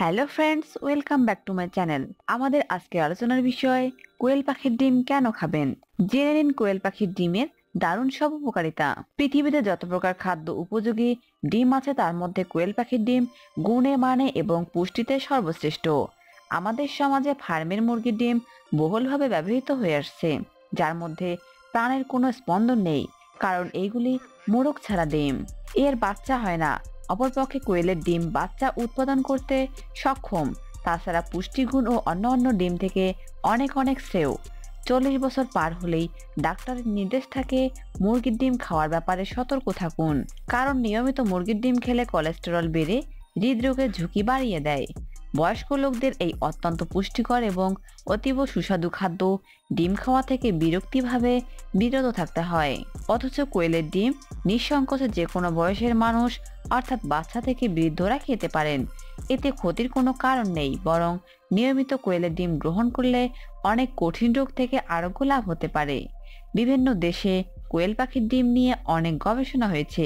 Hello friends, welcome back to my channel. আমাদের আজকের আলোচনার বিষয়, কোয়েল পাখির ডিম কেন খাবেন? জেনে নিন কোয়েল পাখির ডিমের দারুণ সব উপকারিতা। পৃথিবীতে যত প্রকার খাদ্য উপযোগী ডিম আছে, তার মধ্যে কোয়েল পাখির ডিম গুণে মানে এবং পুষ্টিতে সর্বশ্রেষ্ঠ। আমাদের সমাজে ফার্মের মুরগির ডিম বহুলভাবে ব্যবহৃত হয়ে আসছে, যার মধ্যে প্রাণের কোনো স্পন্দন নেই, কারণ এইগুলি মোরগ ছাড়া ডিম। এর বাচ্চা হয় না অপরপক্ষে কোয়েলের ডিম বাচ্চা উৎপাদন করতে সক্ষম। তাছাড়া পুষ্টিগুণ ও অন্য অন্য ডিম থেকে অনেক অনেক শ্রেয়। চল্লিশ বছর পার হলেই ডাক্তারের নির্দেশ থাকে মুরগির ডিম খাওয়ার ব্যাপারে সতর্ক থাকুন। কারণ নিয়মিত মুরগির ডিম খেলে কোলেস্টেরল বেড়ে হৃদরোগের ঝুঁকি বাড়িয়ে দেয়। বয়স্ক লোকদের এই অত্যন্ত পুষ্টিকর এবং অতীব সুস্বাদু খাদ্য ডিম খাওয়া থেকে বিরক্তিভাবে বিরত থাকতে হয়। অথচ কোয়েলের ডিম নিঃসংকোচে যে কোনো বয়সের মানুষ, অর্থাৎ বাচ্চা থেকে বৃদ্ধরা খেতে পারেন। এতে ক্ষতির কোনো কারণ নেই, বরং নিয়মিত কোয়েলের ডিম গ্রহণ করলে অনেক কঠিন রোগ থেকে আরোগ্য লাভ হতে পারে। বিভিন্ন দেশে কোয়েল পাখির ডিম নিয়ে অনেক গবেষণা হয়েছে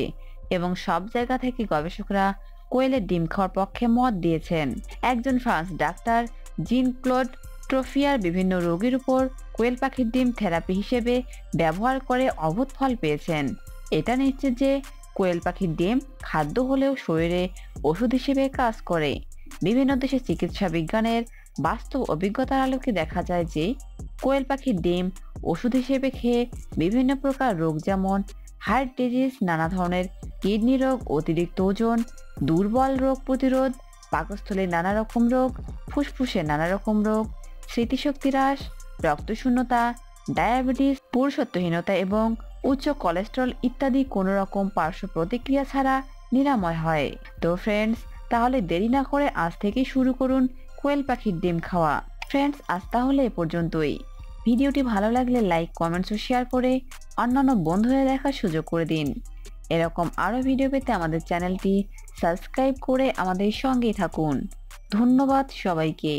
এবং সব জায়গা থেকে গবেষকরা কোয়েলের ডিম খাওয়ার পক্ষে মত দিয়েছেন। একজন ফ্রান্স ডাক্তার জিন ক্লোড ট্রোফিয়ার বিভিন্ন রোগীর উপর কোয়েল পাখির ডিম থেরাপি হিসেবে ব্যবহার করে অভূত ফল পেয়েছেন। এটা নিশ্চিত যে কোয়েল পাখির ডিম খাদ্য হলেও শরীরে ওষুধ হিসেবে কাজ করে। বিভিন্ন দেশে চিকিৎসা বিজ্ঞানের বাস্তব অভিজ্ঞতার আলোকে দেখা যায় যে কোয়েল পাখির ডিম ওষুধ হিসেবে খেয়ে বিভিন্ন প্রকার রোগ যেমন হার্ট ডিজিজ, নানা ধরনের কিডনি রোগ, অতিরিক্ত ওজন দুর্বল রোগ প্রতিরোধ, পাকস্থলীর নানা রকম রোগ, ফুসফুসের নানা রকম রোগ, স্মৃতিশক্তি হ্রাস, রক্তশূন্যতা, ডায়াবেটিস, পুরুষত্বহীনতা এবং উচ্চ কোলেস্টেরল ইত্যাদি কোনো রকম পার্শ্ব প্রতিক্রিয়া ছাড়া নিরাময় হয়। তো ফ্রেন্ডস তাহলে দেরি না করে আজ থেকে শুরু করুন কোয়েল পাখির ডিম খাওয়া। ফ্রেন্ডস আজ তাহলে এ পর্যন্তই। ভিডিওটি ভালো লাগলে লাইক কমেন্টস ও শেয়ার করে অন্যান্য বন্ধুদের দেখার সুযোগ করে দিন। এরকম আরও ভিডিও পেতে আমাদের চ্যানেলটি সাবস্ক্রাইব করে আমাদের সঙ্গে থাকুন। ধন্যবাদ সবাইকে।